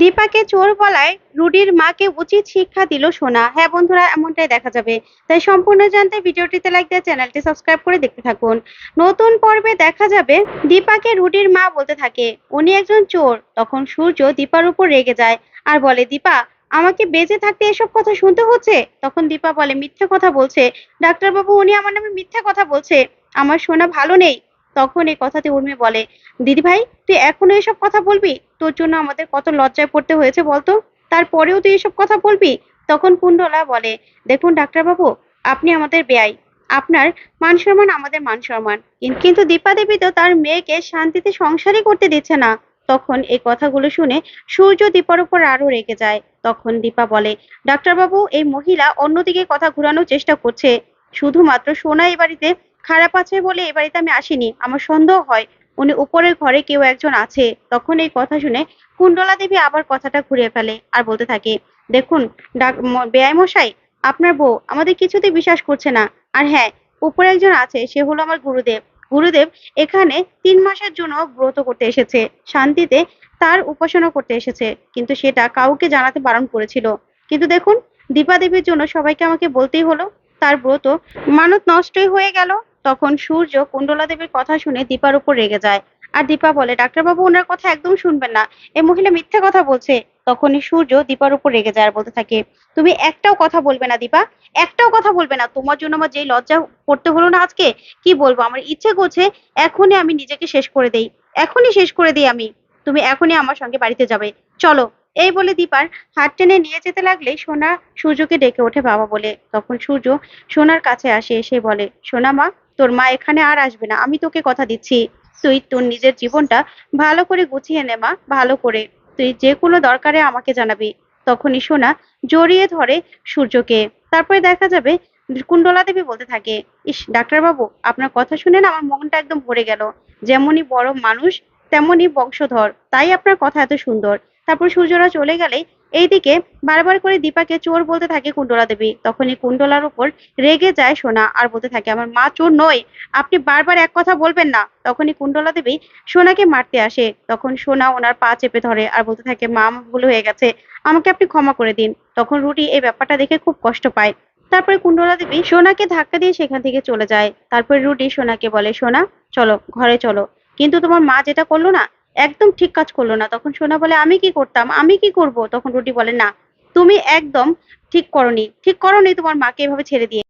দীপাকে চোর বলায় রুডির মাকে উচিত শিক্ষা দিল সোনা। হ্যাঁ বন্ধুরা, এমনটাই দেখা যাবে। তাই সম্পূর্ণ জানতে ভিডিওটিতে লাইক দিয়ে চ্যানেলটি সাবস্ক্রাইব করে দেখতে থাকুন। নতুন পর্বে দেখা যাবে দীপাকে রুডির মা বলতে থাকে, উনি একজন চোর। তখন সূর্য দীপার উপর রেগে যায় আর বলে, দীপা, আমাকে বেঁচে থাকতে এসব কথা শুনতে হচ্ছে? তখন দীপা বলে, মিথ্যে কথা বলছে। ডাক্তারবাবু, উনি আমার নামে মিথ্যে কথা বলছে। আমার সোনা ভালো নেই। তখন এই কথাতে উর্মি বলে, দিদি ভাই, তুই এখনও এসব কথা বলবি? তোর জন্য আমাদের কত লজ্জায় পড়তে হয়েছে বলতো? তারপরেও তুই এসব কথা বলবি? তখন কুণ্ডলা বলে, দেখুন ডাক্তারবাবু, আপনি আমাদের বেয়াই আপনার মান সম্মান আমাদের মান সম্মান। কিন্তু দীপা দেবী তো তার মেয়েকে শান্তিতে সংসারই করতে দিচ্ছে না। তখন এই কথাগুলো শুনে সূর্য দীপার উপর আরও রেগে যায়। তখন দীপা বলে, ডাক্তারবাবু, এই মহিলা অন্যদিকে কথা ঘোরানোর চেষ্টা করছে। শুধুমাত্র সোনা এই বাড়িতে খারাপ আছে বলে এ বাড়িতে আমি আসিনি। আমার সন্দেহ হয় উনি উপরের ঘরে কেউ একজন আছে। তখন এই কথা শুনে কুণ্ডলা দেবী আবার কথাটা ঘুরিয়ে ফেলে আর বলতে থাকে, দেখুন, ডাক মশাই, আপনার বউ আমাদের কিছুতে বিশ্বাস করছে না। আর হ্যাঁ উপরে একজন আছে, সে হলো আমার গুরুদেব। গুরুদেব এখানে তিন মাসের জন্য ব্রত করতে এসেছে। শান্তিতে তার উপাসনা করতে এসেছে। কিন্তু সেটা কাউকে জানাতে বারণ করেছিল। কিন্তু দেখুন দীপা দেবীর জন্য সবাইকে আমাকে বলতেই হলো। তার ব্রত মানত নষ্টই হয়ে গেল। তখন সূর্য কুণ্ডলা দেবীর কথা শুনে দীপার উপর রেগে যায়। আর দীপা বলে, ডাক্তারবাবু, ওনার কথা একদম শুনবেন না। এই মহিলা মিথ্যে কথা বলছে। তখনই সূর্য দীপার উপর রেগে যায় আর বলতে থাকে, তুমি একটাও কথা বলবে না দীপা, একটাও কথা বলবে না। তোমার জন্য আমার যেই লজ্জা পড়তে হলো না আজকে, কি বলব? আমার ইচ্ছে করছে এখনই আমি নিজেকে শেষ করে দেই। এখনই শেষ করে দিই আমি। তুমি এখনই আমার সঙ্গে বাড়িতে যাবে। চলো। এই বলে দীপার হাত টেনে নিয়ে যেতে লাগলে সোনা সূর্যকে ডেকে ওঠে বাবা বলে। তখন সূর্য সোনার কাছে আসে, এসে বলে, সোনা মা তোর মা এখানে আর আসবে না। আমি তোকে কথা দিচ্ছি। তুই তোর নিজের জীবনটা ভালো করে গুছিয়ে নে মা, ভালো করে। তুই যে কোনো দরকারে আমাকে জানাবি। তখনই সোনা জড়িয়ে ধরে সূর্যকে। তারপরে দেখা যাবে কুণ্ডলা দেবী বলতে থাকে, ইস, ডাক্তারবাবু, আপনার কথা শুনে না আমার মনটা একদম ভরে গেল। যেমনই বড় মানুষ, তেমনই বংশধর। তাই আপনার কথা এত সুন্দর। তারপর সূর্যরা চলে গেলে এইদিকে বারবার করে দীপাকে চোর বলতে থাকে কুণ্ডলা দেবী, তখনই কুণ্ডলার উপর রেগে যায় সোনা আর বলতে থাকে, আমার মা চোর নয়, আপনি বারবার এক কথা বলবেন না। তখনই কুণ্ডলা দেবী সোনাকে মারতে আসে। তখন সোনা ওনার পা চেপে ধরে আর বলতে থাকে, মা, আমার ভুল হয়ে গেছে, আমাকে আপনি ক্ষমা করে দিন। তখন রুটি এই ব্যাপারটা দেখে খুব কষ্ট পায়। তারপরে কুণ্ডলা দেবী সোনাকে ধাক্কা দিয়ে সেখান থেকে চলে যায়। তারপরে রুটি সোনাকে বলে, সোনা, চলো, ঘরে চলো। কিন্তু তোমার মা যেটা করল না একদম ঠিক কাজ করল না। তখন সোনা বলে, আমি কি করতাম? আমি কি করব? তখন রুটি বলে, না, তুমি একদম ঠিক করনি। ঠিক করনি তোমার মাকে এভাবে ছেড়ে দিয়ে